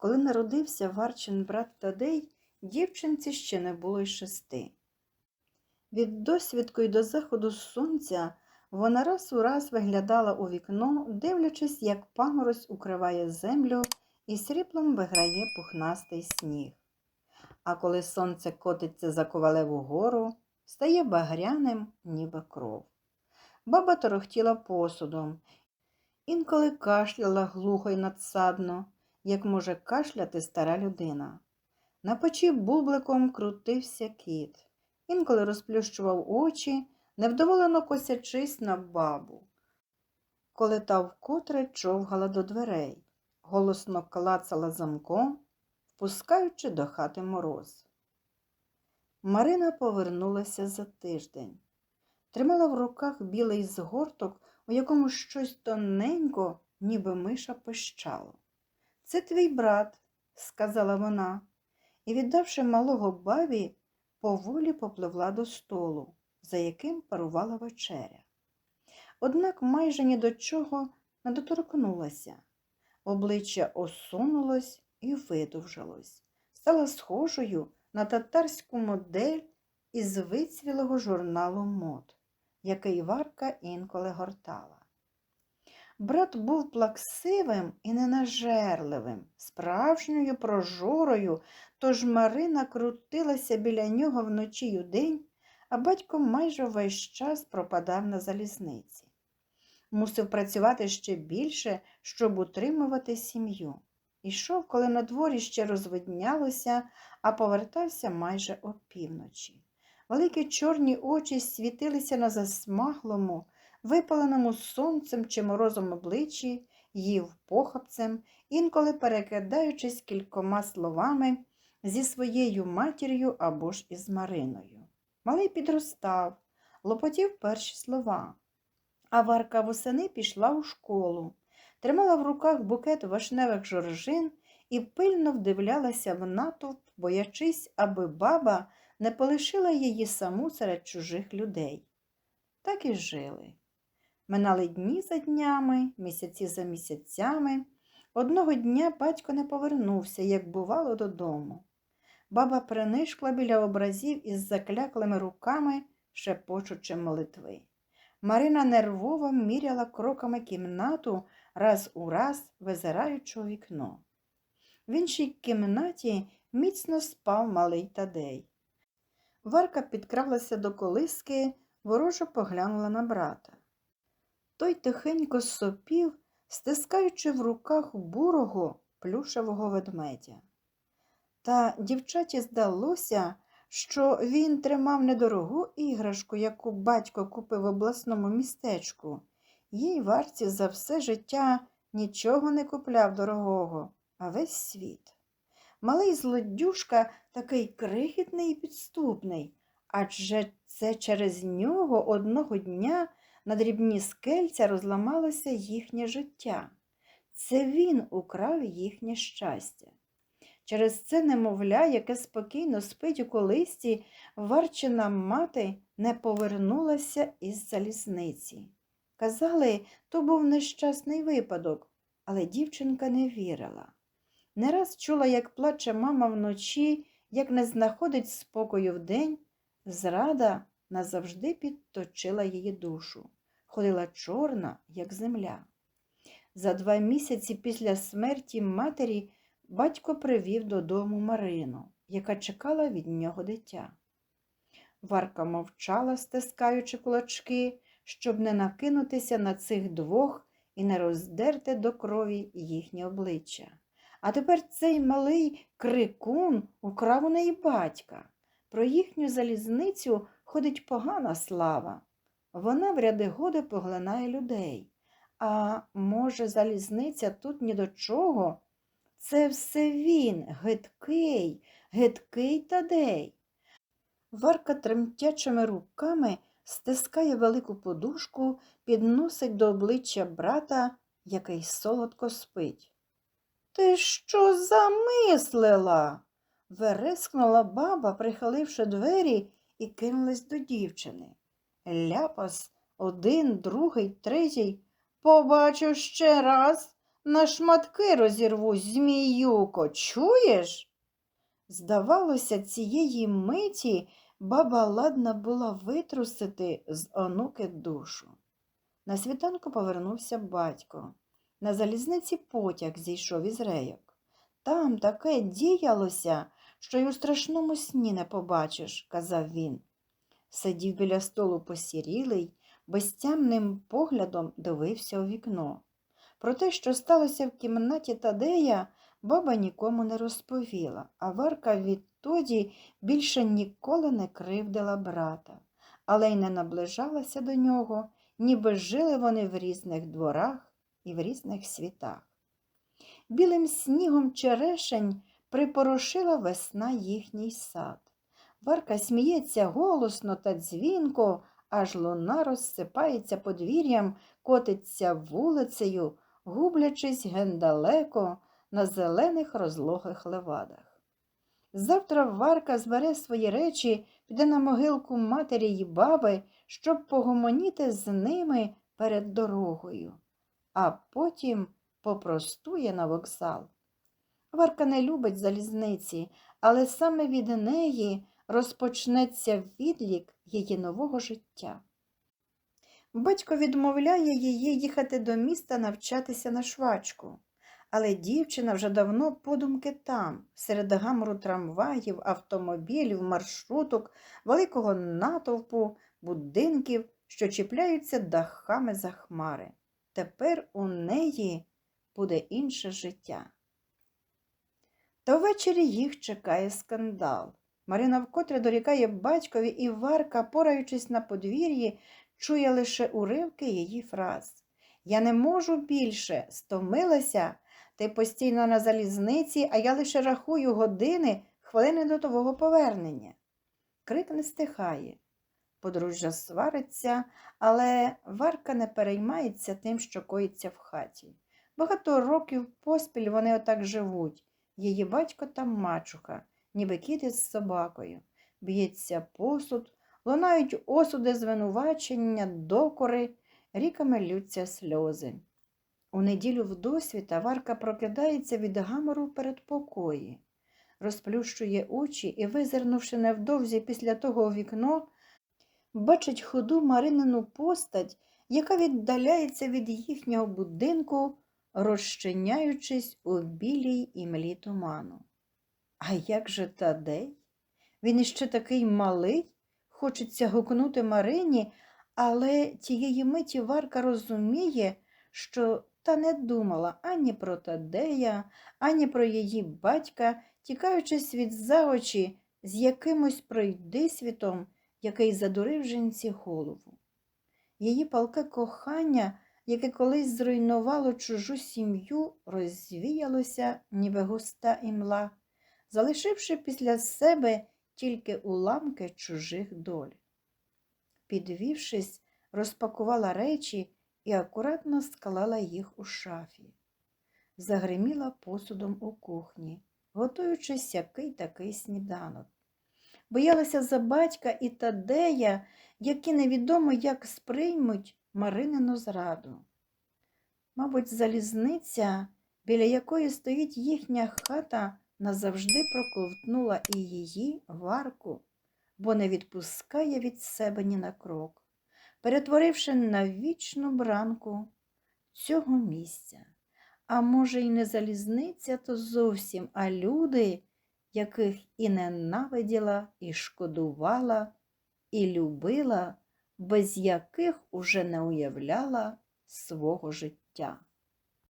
Коли народився Варчин брат Тадей, дівчинці ще не було й шести. Від досвідку й до заходу сонця вона раз у раз виглядала у вікно, дивлячись, як паморозь укриває землю і сріблом виграє пухнастий сніг. А коли сонце котиться за ковалеву гору, стає багряним, ніби кров. Баба торохтіла посудом, інколи кашляла глухо й надсадно, як може кашляти стара людина. На печі бубликом крутився кіт, інколи розплющував очі, невдоволено косячись на бабу. Коли та вкотре човгала до дверей, голосно клацала замком, впускаючи до хати мороз. Марина повернулася за тиждень. Тримала в руках білий згорток, у якому щось тоненько, ніби миша пищало. Це твій брат, сказала вона, і, віддавши малого бабі, поволі попливла до столу, за яким парувала вечеря. Однак майже ні до чого не доторкнулася. Обличчя осунулось і видовжилось, стала схожою на татарську модель із вицвілого журналу мод, який Варка інколи гортала. Брат був плаксивим і ненажерливим, справжньою прожорою, тож Марина крутилася біля нього вночі й удень, а батько майже весь час пропадав на залізниці. Мусив працювати ще більше, щоб утримувати сім'ю. Ішов, коли на дворі ще розвиднялося, а повертався майже опівночі. Великі чорні очі світилися на засмаглому, випаленому сонцем чи морозом обличчі, їв похапцем, інколи перекидаючись кількома словами зі своєю матір'ю або ж із Мариною. Малий підростав, лопотів перші слова. А Варка восени пішла у школу, тримала в руках букет вишневих жоржин і пильно вдивлялася в натовп, боячись, аби баба не полишила її саму серед чужих людей. Так і жили. Минали дні за днями, місяці за місяцями. Одного дня батько не повернувся, як бувало, додому. Баба принишкла біля образів із закляклими руками, шепочучи молитви. Марина нервово міряла кроками кімнату, раз у раз визираючи у вікно. В іншій кімнаті міцно спав малий Тадей. Варка підкралася до колиски, ворожо поглянула на брата. Той тихенько сопів, стискаючи в руках бурого плюшевого ведмедя. Та дівчаті здалося, що він тримав недорогу іграшку, яку батько купив в обласному містечку. Їй варці за все життя нічого не купляв дорогого, а весь світ. Малий злодюшка такий крихітний і підступний, адже це через нього одного дня на дрібні скельця розламалося їхнє життя. Це він украв їхнє щастя. Через це немовля, яке спокійно спить у колисці, варчина мати не повернулася із залізниці. Казали, то був нещасний випадок, але дівчинка не вірила. Не раз чула, як плаче мама вночі, як не знаходить спокою вдень, зрада назавжди підточила її душу, ходила чорна, як земля. За два місяці після смерті матері батько привів додому Марину, яка чекала від нього дитя. Варка мовчала, стискаючи кулачки, щоб не накинутися на цих двох і не роздерти до крові їхнє обличчя. А тепер цей малий крикун украв у неї батька. Про їхню залізницю ходить погана слава. Вона в ряди годи поглинає людей. А може, залізниця тут ні до чого? Це все він, гидкий, гидкий Тадей. Варка тремтячими руками стискає велику подушку, підносить до обличчя брата, який солодко спить. Ти що замислила? верескнула баба, прихиливши двері, і кинулась до дівчини. Ляпас один, другий, третій. Побачу ще раз, На шматки розірвусь, зміюко, чуєш? Здавалося, цієї миті баба ладна була витрусити з онуки душу. На світанку повернувся батько. На залізниці потяг зійшов із рейок. Там таке діялося, що й у страшному сні не побачиш, казав він. Сидів біля столу посірілий, безтямним поглядом дивився у вікно. Про те, що сталося в кімнаті Тадея, баба нікому не розповіла, а Варка відтоді більше ніколи не кривдила брата, але й не наближалася до нього, ніби жили вони в різних дворах і в різних світах. Білим снігом черешень припорошила весна їхній сад. Варка сміється голосно та дзвінко, аж луна розсипається подвір'ям, котиться вулицею, гублячись ген далеко на зелених розлогих левадах. Завтра Варка збере свої речі, піде на могилку матері й баби, щоб погомоніти з ними перед дорогою, а потім попростує на вокзал. Варка не любить залізниці, але саме від неї розпочнеться відлік її нового життя. Батько відмовляє її їхати до міста навчатися на швачку, але дівчина вже давно подумки там, серед гамору трамваїв, автомобілів, маршруток, великого натовпу, будинків, що чіпляються дахами за хмари. Тепер у неї буде інше життя. Та ввечері їх чекає скандал. Марина вкотре дорікає батькові, і Варка, пораючись на подвір'ї, чує лише уривки її фраз. Я не можу більше, стомилася, ти постійно на залізниці, а я лише рахую години, хвилини до твого повернення. Крик не стихає. Подружжя свариться, але Варка не переймається тим, що коїться в хаті. Багато років поспіль вони отак живуть. Її батько та мачуха, ніби кіт із собакою. Б'ється посуд, лунають осуди звинувачення, докори, ріками лються сльози. У неділю в досвіта Варка прокидається від гамору передпокої, розплющує очі і, визирнувши невдовзі після того вікно, бачить худу Маринину постать, яка віддаляється від їхнього будинку, розчиняючись у білій імлі туману. А як же Тадей? Він іще такий малий, хочеться гукнути Марині, але тієї миті Варка розуміє, що та не думала ані про Тадея, ані про її батька, тікаючись від за очі з якимось пройдисвітом, який задурив жінці голову. Її палке кохання, яке колись зруйнувало чужу сім'ю, розвіялося, ніби густа імла, залишивши після себе тільки уламки чужих доль. Підвівшись, розпакувала речі і акуратно склала їх у шафі. Загриміла посудом у кухні, готуючись який такий сніданок. Боялася за батька і Тадея, які невідомо як сприймуть Маринину зраду. Мабуть, залізниця, біля якої стоїть їхня хата, назавжди проковтнула і її варку, бо не відпускає від себе ні на крок, перетворивши на вічну бранку цього місця. А може, й не залізниця, то зовсім, а люди, яких і ненавиділа, і шкодувала, і любила, без яких уже не уявляла свого життя.